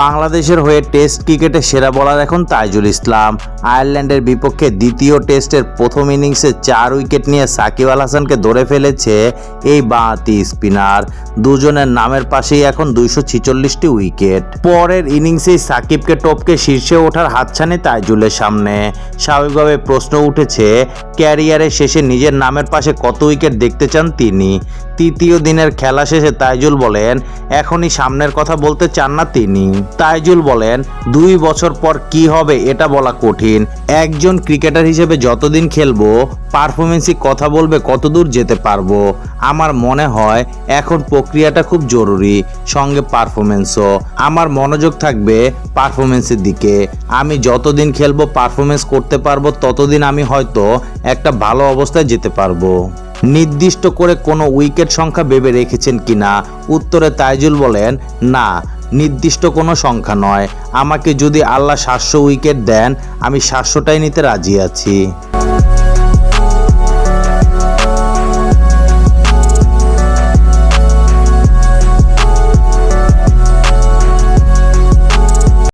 বাংলাদেশের হয়ে টেস্ট ক্রিকেটে সেরা বলার এখন তাইজুল ইসলাম। আয়ারল্যান্ডের বিপক্ষে দ্বিতীয় টেস্টের প্রথম ইনিংসে চার উইকেট নিয়ে সাকিব আল হাসানকে ধরে ফেলেছে এই বাঁহাতি স্পিনার। দুজনের নামের পাশেই এখন দুইশো উইকেট। পরের ইনিংসেই সাকিবকে টপকে শীর্ষে ওঠার হাতছানি তাইজুলের সামনে। স্বাভাবিকভাবে প্রশ্ন উঠেছে, ক্যারিয়ারের শেষে নিজের নামের পাশে কত উইকেট দেখতে চান তিনি? তৃতীয় দিনের খেলা শেষে তাইজুল বলেন, এখনই সামনের কথা বলতে চান না তিনি। তাইজুল বলেন, দুই বছর পর কি হবে এটা বলা কঠিন। একজন ক্রিকেটার হিসেবে যতদিন খেলব পারফরমেন্সই কথা বলবে কতদূর যেতে পারব। আমার মনে হয় এখন প্রক্রিয়াটা খুব জরুরি, সঙ্গে পারফরমেন্সও। আমার মনোযোগ থাকবে পারফরমেন্সের দিকে। আমি যতদিন খেলব, পারফরমেন্স করতে পারব, ততদিন আমি হয়তো একটা ভালো অবস্থায় যেতে পারব। নির্দিষ্ট করে কোনো উইকেট সংখ্যা ভেবে রেখেছেন কি না? উত্তরে তাইজুল বলেন, না, নির্দিষ্ট কোনো সংখ্যা নয়। আমাকে যদি আল্লাহ সাতশো উইকেট দেন, আমি সাতশোটাই নিতে রাজি আছি।